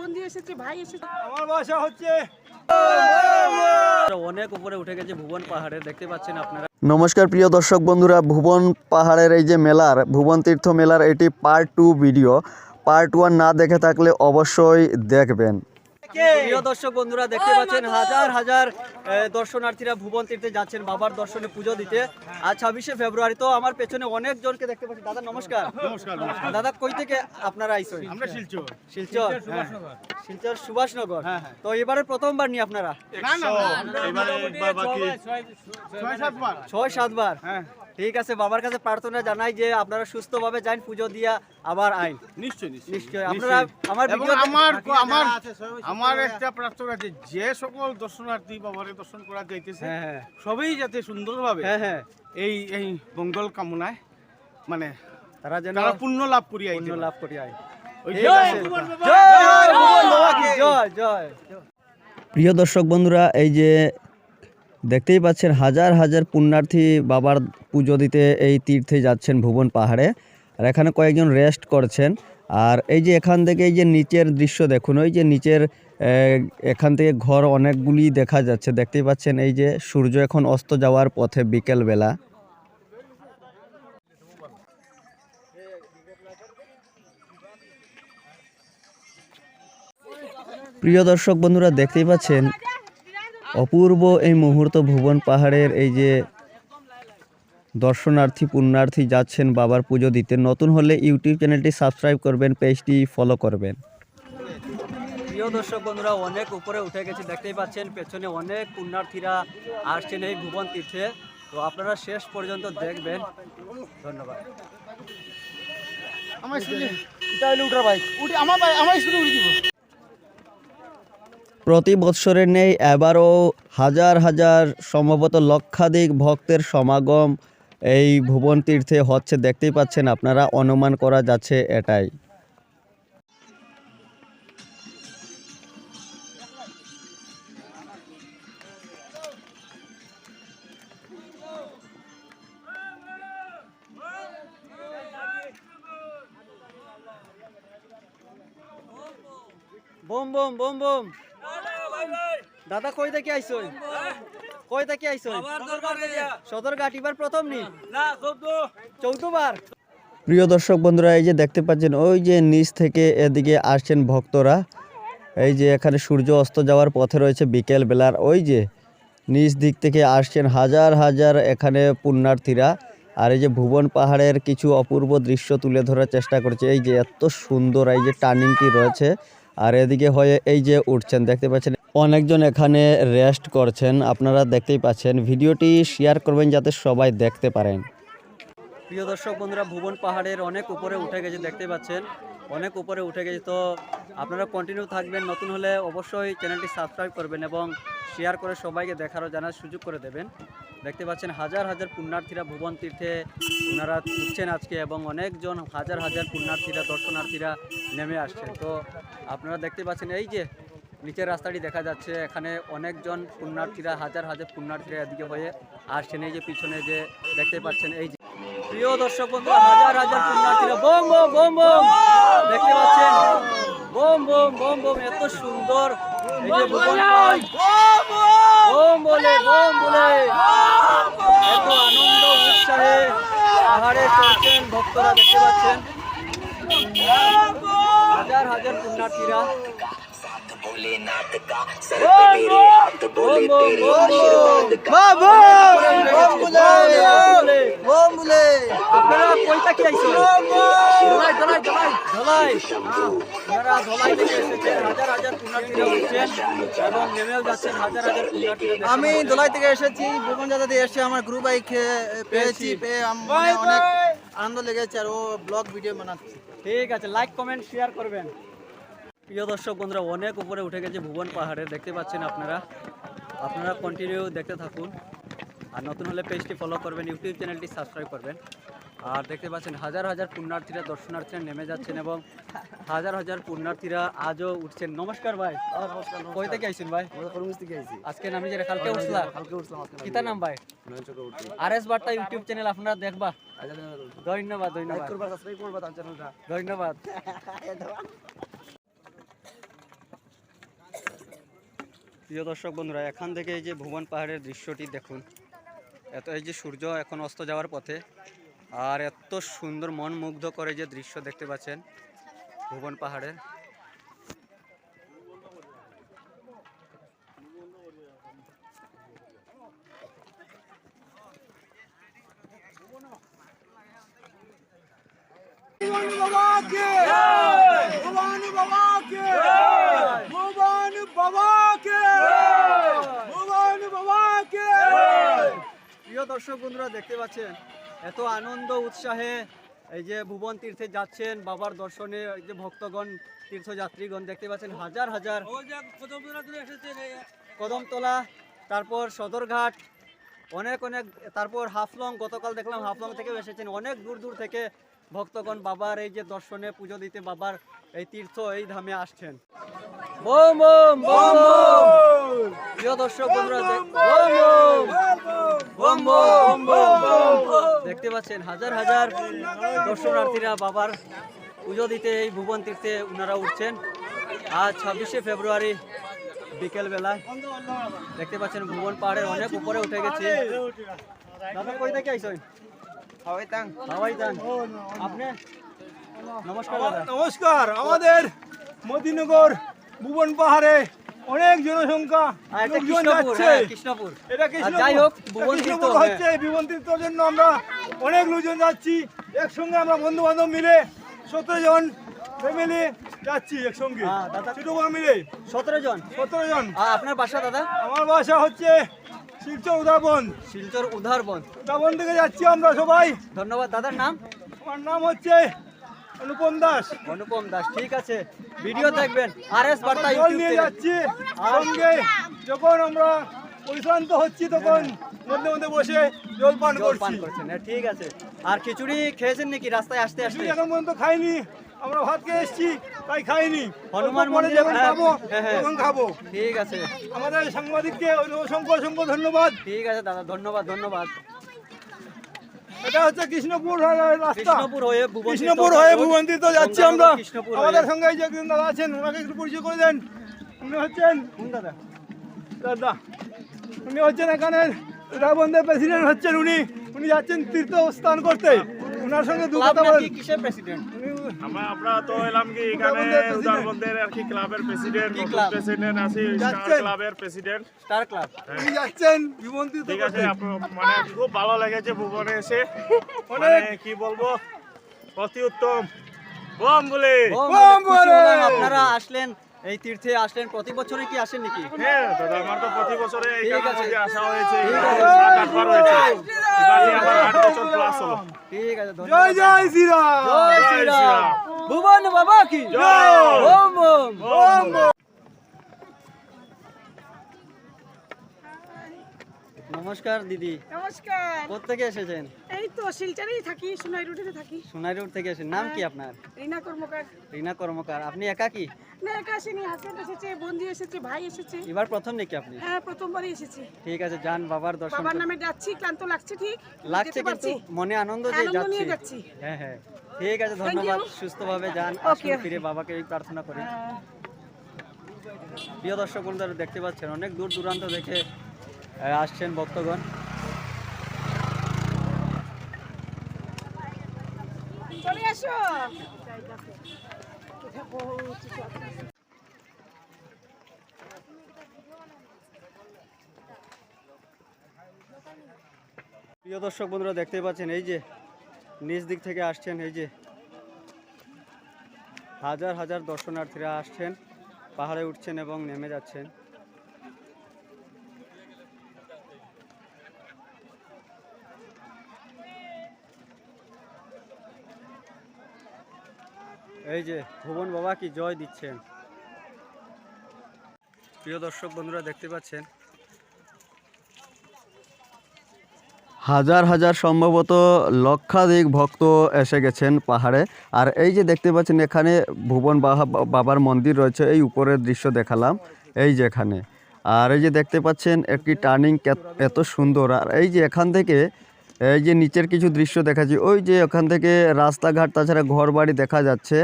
বন্ধু এসেছে ভাই এসেছে। আমার বাসা হচ্ছে অনেক উপরে উঠে গেছে ভুবন পাহাড়ে দেখতে পাচ্ছেন আপনারা। নমস্কার প্রিয় দর্শক বন্ধুরা ভুবন পাহাড়ের এই যে মেলার ভুবন তীর্থ মেলার এটি part two video part one না দেখে থাকলে অবশ্যই দেখবেন। প্রিয় দর্শক বন্ধুরা দেখতে পাচ্ছেন হাজার হাজার দর্শনার্থীরা ভুবন তীর্থে যাচ্ছেন বাবার দর্শনে পুজো দিতে আর ছাব্বিশে ফেব্রুয়ারি তো আমার পেছনে অনেক জনকে দেখতে পাচ্ছি দাদা নমস্কার দাদা কই থেকে আপনারা আইসেন আমরা শিলচর শিলচর শিলচর সুভাষনগর তো এবারে প্রথমবার নিয়ে আপনারা না না এবারে একবার বাকি ছয় সাতবার ছয় সাতবার হ্যাঁ ঠিক আছে বাবার কাছে প্রার্থনা জানাই যে আপনারা সুস্থভাবে যান পুজো দিয়া আবার আইন। নিশ্চয় নিশ্চয় আপনারা আমার আমার আমার আমার একটা প্রার্থনা আছে যে সকল দর্শনার্থী বাবারে দর্শন করা যাইতেছে হ্যাঁ হ্যাঁ। যাতে সুন্দরভাবে হ্যাঁ হ্যাঁ। এই এই মঙ্গল কামনায় মানে তারা যেন পুণ্য লাভ করি পুণ্য লাভ জয়। প্রিয় দর্শক বন্ধুরা এই যে দেখতেই পাচ্ছেন হাজার হাজার পুণ্যার্থী বাবার পুজো দিতে এই তীর্থে যাচ্ছেন ভুবন পাহাড়ে। আর এখানে কয়েকজন রেস্ট করছেন। আর এই যে এখান থেকে এই যে নিচের দৃশ্য দেখুন, ওই যে নিচের এখান থেকে ঘর অনেকগুলি দেখা যাচ্ছে। দেখতেই পাচ্ছেন এই যে সূর্য এখন অস্ত যাওয়ার পথে বিকেলবেলা। প্রিয় দর্শক বন্ধুরা, দেখতেই পাচ্ছেন অপূর্ব এই মুহূর্ত ভুবন পাহাড়ের এই যে দর্শনার্থী পুণ্যার্থী যাচ্ছেন বাবার পুজো দিতে। নতুন হলে ইউটিউব চ্যানেলটি সাবস্ক্রাইব করবেন পেজটি ফলো করবেন। প্রিয় দর্শক বন্ধুরা অনেক উপরে উঠে গেছে দেখতেই পাচ্ছেন পেছনে অনেক পুণ্যার্থীরা আসছেন এই ভুবন তীর্থে। তো আপনারা শেষ পর্যন্ত দেখবেন। ধন্যবাদ। আমার স্কুলে এটা হলো উঠার বাইক। উঠে আমার বাইক আমার স্কুলে উঠে দিব। প্রতি বৎসরের নেই এবারও হাজার হাজার সম্ভবত লক্ষাধিক ভক্তের সমাগম এই ভুবন তীর্থে হচ্ছে, দেখতেই পাচ্ছেন আপনারা, অনুমান করা যাচ্ছে এটাই। বোম বোম বোম বোম। দাদা কই থেকে আইছো কই থেকে আইছো সদরঘাট এবার প্রথম নি? চৌদ্দবার। প্রিয় দর্শক বন্ধুরা এই যে দেখতে পাচ্ছেন ওই যে নিচ থেকে এদিকে আসছেন ভক্তরা। এই যে এখানে সূর্য অস্ত যাওয়ার পথে রয়েছে বিকেল বেলার। ওই যে নিচ দিক থেকে আসছেন হাজার হাজার এখানে পুণ্যার্থীরা। আর এই যে ভুবন পাহাড়ের কিছু অপূর্ব দৃশ্য তুলে ধরার চেষ্টা করছে। এই যে এত সুন্দর এই যে টার্নিংটি রয়েছে। আর এদিকে হয়ে এই যে উঠছেন দেখতে পাচ্ছেন অনেকজন এখানে রেস্ট করছেন। আপনারা দেখতেই পাচ্ছেন, ভিডিওটি শেয়ার করবেন যাতে সবাই দেখতে পারেন। প্রিয় দর্শক বন্ধুরা, ভুবন পাহাড়ের অনেক উপরে উঠে গেছে দেখতে পাচ্ছেন। অনেক উপরে উঠে গেছে, তো আপনারা কন্টিনিউ থাকবেন। নতুন হলে অবশ্যই চ্যানেলটি সাবস্ক্রাইব করবেন এবং শেয়ার করে সবাইকে দেখারও, জানার সুযোগ করে দেবেন। দেখতে পাচ্ছেন, হাজার হাজার পুণ্যার্থীরা ভুবন তীর্থে ওনারা উঠছেন আজকে এবং অনেকজন, হাজার হাজার পুণ্যার্থীরা, দর্শনার্থীরা নেমে আসছেন। তো আপনারা দেখতে পাচ্ছেন, এই যে নিচের রাস্তাটি দেখা যাচ্ছে, এখানে অনেকজন পুণ্যার্থীরা, হাজার হাজার পুণ্যার্থীরা এদিকে হয়ে আসছেন। এই যে পিছনে যে দেখতে পাচ্ছেন, এই যে প্রিয় দর্শক বন্ধু হাজার হাজার পুণ্যার্থীরা, বোম বোম বোম বোম, দেখতে পাচ্ছেন? বোম বোম বোম বোম, এত সুন্দর বলে বলে, এত আনন্দ, উৎসাহে পাহাড়ে চলছেন ভক্তরা, দেখতে পাচ্ছেন? হাজার হাজার পুণ্যার্থীরা भोलेनाथ का सर पे मेरे हाथ बोले बोल, तेरे बोल, आशीर्वाद का আপনারা কইটা কি আইছো ধলাই ধলাই ধলাই ধলাই আপনারা ধলাই থেকে এসেছেন হাজার হাজার পুণ্যার্থীরা উঠছেন এবং নেমেও যাচ্ছেন হাজার হাজার পুণ্যার্থীরা দেখতে আমি পাচ্ছেন। দোলাই থেকে এসেছি ভুবন যাদা দিয়ে এসে আমার গ্রুপ বাইক পেয়েছি পেয়ে আম- মানে অনেক আনন্দ লেগেছে আর ও ব্লগ ভিডিও বানাচ্ছে ঠিক আছে লাইক কমেন্ট শেয়ার করবেন প্রিয় দর্শক বন্ধুরা অনেক উপরে উঠে গেছে ভুবন পাহাড়ে দেখতে পাচ্ছেন আপনারা। আপনারা কন্টিনিউ দেখতে থাকুন। আর নতুন হলে পেজটি ফলো করবেন ইউটিউব চ্যানেলটি সাবস্ক্রাইব করবেন। আর দেখতে পাচ্ছেন হাজার হাজার পুণ্যার্থীরা দর্শনার্থীরা নেমে যাচ্ছেন এবং হাজার হাজার পুণ্যার্থীরা আজও উঠছেন। নমস্কার ভাই। কই থেকে আইছেন ভাই? আজকে নামি যে কালকে উঠলা কিতা নাম ভাই? আর এস বার্তা ইউটিউব চ্যানেল আপনারা দেখবা। ধন্যবাদ। ধন্যবাদ ধন্যবাদ। প্রিয় দর্শক বন্ধুরা এখান থেকে এই যে ভুবন পাহাড়ের দৃশ্যটি দেখুন। এত এই যে সূর্য এখন অস্ত যাওয়ার পথে আর এত সুন্দর মন মুগ্ধ করে যে দৃশ্য দেখতে পাচ্ছেন ভুবন পাহাড়ের। প্রিয় দর্শক বন্ধুরা দেখতে পাচ্ছেন এত আনন্দ উৎসাহে এই যে ভুবন তীর্থে যাচ্ছেন বাবার দর্শনে এই যে ভক্তগণ তীর্থযাত্রীগণ দেখতে পাচ্ছেন হাজার হাজার কদমতলা তারপর সদরঘাট অনেক অনেক তারপর হাফলং গতকাল দেখলাম হাফলং থেকে এসেছেন অনেক দূর দূর থেকে ভক্তগণ বাবার এই যে দর্শনে পুজো দিতে বাবার এই তীর্থ এই ধামে আসছেন। প্রিয় দেখতে পাচ্ছেন হাজার হাজার দর্শনার্থীরা বাবার পুজো দিতে এই ভুবন তীর্থে ওনারা উঠছেন। আজ ছাব্বিশে ফেব্রুয়ারি বিকেল বেলায় দেখতে পাচ্ছেন ভুবন পাহাড়ের অনেক উপরে উঠে গেছি। দাদা কই থেকে হাওয়াই তাং আপনি? নমস্কার নমস্কার আমাদের মদিনগর ভুবন পাহাড়ে অনেক জনসংখ্যা লোকজন কৃষ্ণপুর যাচ্ছে। হ্যাঁ, কৃষ্ণপুর। এটা কৃষ্ণপুর। যাই হোক এটা ভুবন তীর্থ কৃষ্ণপুর হ্যাঁ। হচ্ছে ভুবন তীর্থের জন্য আমরা অনেক লোকজন যাচ্ছি। একসঙ্গে আমরা বন্ধু বান্ধব মিলে সতেরো জন ফ্যামিলি যাচ্ছি একসঙ্গে। হ্যাঁ, দাদা। ছোট বড় মিলে। সতেরো জন? সতেরো জন। আপনার বাসা দাদা? আমার বাসা হচ্ছে শিলচর উদাবন শিলচর উধারবন উদাবন থেকে যাচ্ছি আমরা সবাই। ধন্যবাদ দাদার নাম? আমার নাম হচ্ছে অনুপম দাস। অনুপম দাস ঠিক আছে। ভিডিও দেখবেন আর এস বার্তা জল নিয়ে যাচ্ছি। সঙ্গে যখন আমরা পরিশ্রান্ত হচ্ছি তখন মধ্যে মধ্যে বসে জল পান করছি। হ্যাঁ, ঠিক আছে। আর খিচুড়ি খেয়েছেন নাকি? রাস্তায় আসতে আসতে? এখন পর্যন্ত খাইনি। আমরা ভাত খেয়ে এসেছি তাই খাইনি। হনুমান মনে যখন খাব হ্যাঁ, হ্যাঁ। তখন খাব। ঠিক আছে। আমাদের সাংবাদিককে অসংখ্য অসংখ্য ধন্যবাদ। ঠিক আছে দাদা ধন্যবাদ ধন্যবাদ। এটা হচ্ছে কৃষ্ণপুর রাস্তা। কৃষ্ণপুর হয়ে ভুবন কৃষ্ণপুর হয়ে ভুবন্তিত যাচ্ছি আমরা। আমাদের সঙ্গে যে দাদা আছেন ওনাকে একটু পরিচয় করে দেন। উনি হচ্ছেন দাদা? দাদা। উনি হচ্ছেন এখানে রাবণদের প্রেসিডেন্ট হচ্ছেন উনি। উনি যাচ্ছেন তীর্থ স্থান করতে ওনার সঙ্গে দু কথা বলেন প্রেসিডেন্ট উনি- আমরা আমরা তো এলাম কি এখানে উদারবন্দের আর কি ক্লাবের প্রেসিডেন্ট কি নতুন club? প্রেসিডেন্ট আছে স্টার ক্লাবের প্রেসিডেন্ট স্টার ক্লাব যাচ্ছেন বিমন্ত্রিত ঠিক আছে মানে খুব ভালো লেগেছে ভুবনে এসে। মানে অনেক কি বলব অতি উত্তম। বোম বলে ও, বলে! আপনারা আসলেন। এই তীর্থে আসলেন প্রতি বছরে কি আসেন নাকি? হ্যাঁ দাদা আমার তো প্রতি বছরে ঠিক আছে। আসা হয়েছে ঠিক আছে। সাত আটবার হয়েছে। এবার নিয়ে আমার আট বছর প্লাস হলো। ঠিক আছে জয় জয় শ্রীরাম। জয় জয় শ্রীরাম। শ্রীরাম। ভুবন বাবা কি? জয়। ওম। ওম ওম। নমস্কার দিদি। নমস্কার। কোথেকে এসেছেন? এই তো শিলচরেই থাকি সোনাই রুটিতে থাকি। সোনাইরোড থেকে এসেছেন। নাম কি আপনার? রিনা কর্মকার। রিনা কর্মকার। আপনি একা কি? না একা আসেনি। হাজবেন্ড এসেছে বন্ধু এসেছে ভাই এসেছে। এবার প্রথম নাকি আপনি? হ্যাঁ প্রথমবারই এসেছি। ঠিক আছে যান বাবার দর্শন বাবার নামে যাচ্ছি ক্লান্ত লাগছে ঠিক? লাগছে কিন্তু মনে আনন্দ যে যাচ্ছি। হ্যাঁ হ্যাঁ। ঠিক আছে ধন্যবাদ। সুস্থভাবে যান আসুন ফিরে বাবাকে এই প্রার্থনা করি। হ্যাঁ। প্রিয় দর্শক বন্ধুরা দেখতে পাচ্ছেন অনেক দূর দূরান্ত আহ, আসছেন ভক্তগণ। চলে আসো। প্রিয় দর্শক বন্ধুরা দেখতে পাচ্ছেন এই যে নিচ দিক থেকে আসছেন এই যে হাজার হাজার দর্শনার্থীরা আসছেন পাহাড়ে উঠছেন এবং নেমে যাচ্ছেন। এই যে ভুবন বাবা কি জয় দিচ্ছেন। প্রিয় দর্শক বন্ধুরা, দেখতে পাচ্ছেন। হাজার হাজার সম্ভবত লক্ষাধিক ভক্ত এসে গেছেন পাহাড়ে। আর এই যে দেখতে পাচ্ছেন, এখানে ভুবন বাবার মন্দির রয়েছে, এই উপরের দৃশ্য দেখালাম, এই যে এখানে। আর এই যে দেখতে পাচ্ছেন, একটি টার্নিং এত সুন্দর। আর এই যে এখান থেকে এই যে নিচের কিছু দৃশ্য দেখাচ্ছি, ওই যে ওখান থেকে রাস্তাঘাট, তাছাড়া ঘর বাড়ি দেখা যাচ্ছে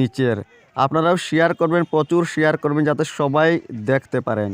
নিচের। আপনারাও শেয়ার করবেন, প্রচুর শেয়ার করবেন, যাতে সবাই দেখতে পারেন।